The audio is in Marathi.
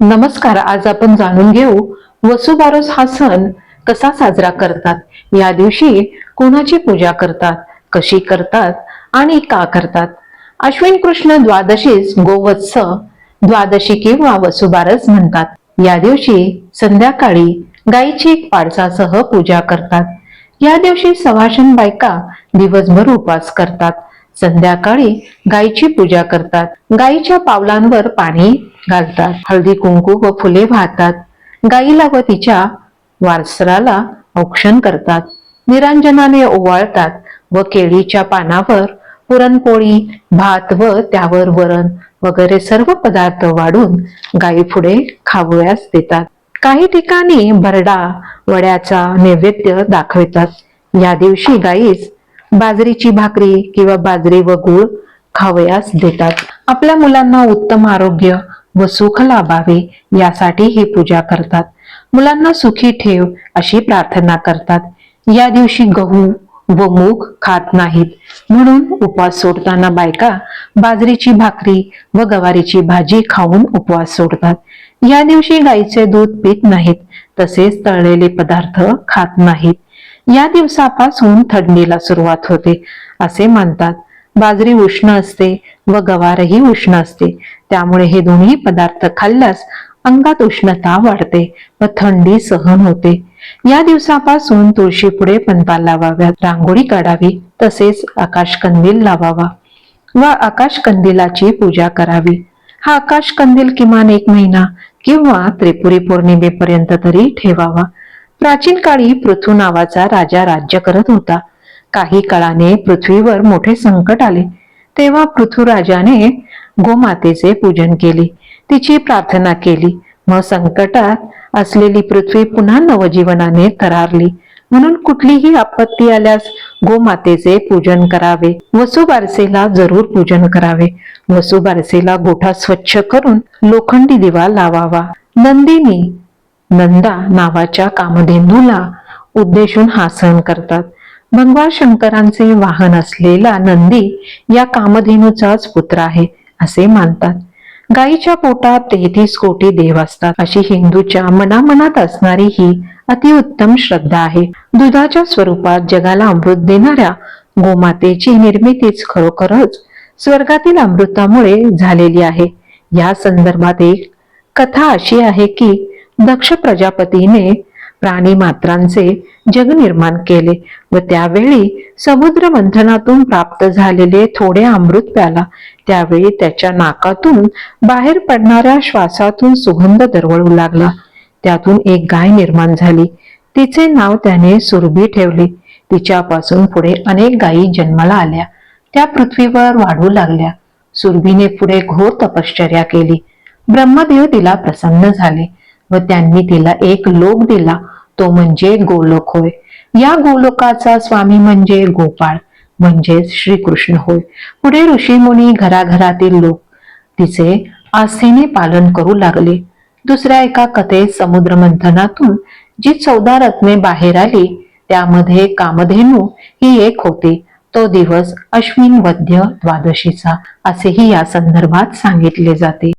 नमस्कार आज आपण जाणून घेऊ वसुबारस हा सण कसा साजरा करतात. या दिवशी कोणाची पूजा करतात कशी करतात आणि का करतात. अश्विन कृष्ण द्वादशीस गोवत्स द्वादशी किंवा वसुबारस म्हणतात. या दिवशी संध्याकाळी गायीची पाडसासह पूजा करतात. या दिवशी सवाशन बायका दिवसभर उपवास करतात. संध्याकाळी गायीची पूजा करतात. गायीच्या पावलांवर पाणी घालतात. हळदी कुंकू व फुले वाहतात. गाईला व तिच्या वारसराला औक्षण करतात. निरांजनाने ओवाळतात व केळीच्या पानावर पुरणपोळी भात व त्यावर वरण वगैरे सर्व पदार्थ वाढून गायी पुढे खावयास देतात. काही ठिकाणी भरडा वड्याचा नैवेद्य दाखवितात. या दिवशी गायीस बाजरीची भाकरी किंवा बाजरी व गूळ खावयास देतात. आपल्या मुलांना उत्तम आरोग्य व सुख लाभावे यासाठी ही पूजा करतात. मुलांना सुखी ठेव अशी प्रार्थना करतात. या दिवशी गहू व मूग खात नाहीत. म्हणून उपवास सोडताना बायका बाजरीची भाकरी व गवारीची भाजी खाऊन उपवास सोडतात. या दिवशी गाईचे दूध पित नाहीत तसेच तळलेले पदार्थ खात नाहीत. या दिवसापासून थंडीला सुरुवात होते असे मानतात. बाजरी उष्ण असते व गवारही उष्ण असते. त्यामुळे हे दोन्ही पदार्थ खाल्ल्यास अंगात उष्णता वाढते व थंडी सहन होते. या दिवसापासून तुळशी पुढे पंपा लावाव्यात रांगोळी काढावी तसेच आकाश कंदील लावावा व आकाश कंदिलाची पूजा करावी. हा आकाश कंदील किमान एक महिना किंवा त्रिपुरी पौर्णिमेपर्यंत तरी ठेवावा. प्राचीन काळी पृथ्वी नावाचा राजा राज्य करत होता. काही काळाने पृथ्वीवर मोठे संकट आले. तेव्हा पृथ्वीराजाने गोमातेचे पूजन केले. तिची प्रार्थना केली. मग संकटात असलेली पृथ्वी पुन्हा नवजीवनाने तरारली म्हणून कुठलीही आपत्ती आल्यास गोमातेचे पूजन करावे. वसुबारसेला जरूर पूजन करावे. वसुबारसेला गोठा स्वच्छ करून लोखंडी दिवा लावावा. नंदिनी नंदा नावाच्या कामधेनूला उद्देशून हा सण करतात. भगवान शंकरांचे वाहन असलेला नंदी या कामधेनूचाच पुत्र आहे. असे मानतात. गायीच्या पोटात तेहतीस कोटी देव असतात. अशी हिंदूच्या मनामनात असणारी ही अतिउत्तम श्रद्धा आहे. दुधाच्या स्वरूपात जगाला अमृत देणाऱ्या गोमातेची निर्मितीच खरोखरच स्वर्गातील अमृतामुळे झालेली आहे. या संदर्भात एक कथा अशी आहे की दक्ष प्रजापतीने प्राणी मात्रांचे जग निर्माण केले व त्यावेळी समुद्र मंथनातून प्राप्त झालेले थोडे अमृत प्याला. त्यावेळी त्याच्या नाकातून बाहेर पडणाऱ्या श्वासातून सुगंध दरवळू लागला. त्यातून एक गाय निर्माण झाली. तिचे नाव त्याने सुरभी ठेवले. तिच्यापासून पुढे अनेक गायी जन्माला आल्या. त्या पृथ्वीवर वाढू लागल्या. सुरभीने पुढे घोर तपश्चर्या केली. ब्रह्मदेव तिला प्रसन्न झाले व त्यांनी तिला एक लोक दिला. तो म्हणजे गोलोक होय. या गोलोकाचा स्वामी म्हणजे गोपाळ म्हणजेच श्रीकृष्ण होय. पुढे ऋषीमुनी घराघरातील लोक तिचे आस्थेने पालन करू लागले. दुसऱ्या एका कथेत समुद्र मंथनातून जी चौदा रत्ने बाहेर आली त्यामध्ये कामधेनू ही एक होती. तो दिवस अश्विन वद्य द्वादशीचा असेही या संदर्भात सांगितले जाते.